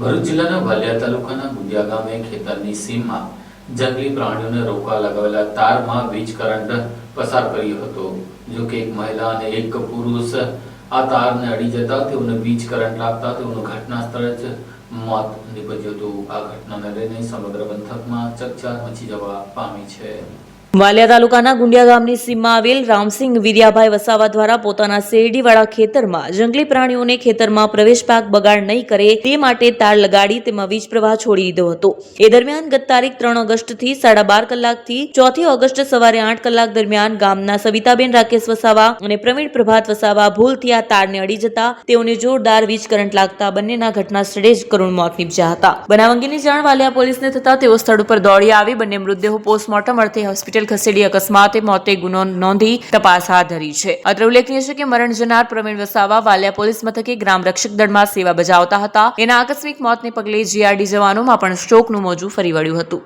ભરૂચ જિલ્લાના વાલિયા તાલુકાના ગુંડિયા ગામે ખેતરની સીમમાં જંગલી પ્રાણીઓને રોકવા લગાવેલા તારમાં વીજ કરંટ પસાર કર્યો હતો. જો કે એક મહિલા અને એક પુરુષ આ તારને અડી જતા તેઓને વીજ કરંટ લાગતા તેઓનું ઘટના સ્થળે જ મોત નીપજ્યું હતું. આ ઘટનાને લઈને સમગ્ર પંથકમાં ચકચાર મચી જવા પામી છે. વાલિયા તાલુકાના ગુંડિયા ગામની સીમમાં આવેલ રામસિંહ વિરિયાભાઈ વસાવા દ્વારા પોતાના શેરડીવાળા ખેતરમાં જંગલી પ્રાણીઓને ખેતરમાં પ્રવેશ પાક બગાડ નહીં કરે તે માટે તાર લગાડી તેમાં વીજ પ્રવાહ છોડી દીધો હતો. એ દરમિયાન ગત તારીખ ત્રણ ઓગસ્ટથી સાડા બાર કલાકથી ચોથી ઓગસ્ટ સવારે આઠ કલાક દરમિયાન ગામના સવિતાબેન રાકેશ વસાવા અને પ્રવીણ પ્રભાત વસાવા ભૂલથી આ તારને અડી જતા તેઓને જોરદાર વીજ કરંટ લાગતા બંનેના ઘટના સ્થળે જ કરુણ મોત નીપજ્યા હતા. બનાવ અંગેની જાણ વાલિયા પોલીસને થતા તેઓ સ્થળ ઉપર દોડી આવી. બંને મૃતદેહો પોસ્ટમોર્ટમ અર્થે હોસ્પિટલ ખસેડી અકસ્માતે મોતે ગુનો નોંધી તપાસ હાથ ધરી છે. અત્રે ઉલ્લેખનીય છે કે મરણ જનાર પ્રવીણ વસાવા વાલિયા પોલીસ મથકે ગ્રામ રક્ષક દળમાં સેવા બજાવતા હતા. એના આકસ્મિક મોતને પગલે જીઆરડી જવાનોમાં પણ શોકનું મોજું ફરી વળ્યું હતું.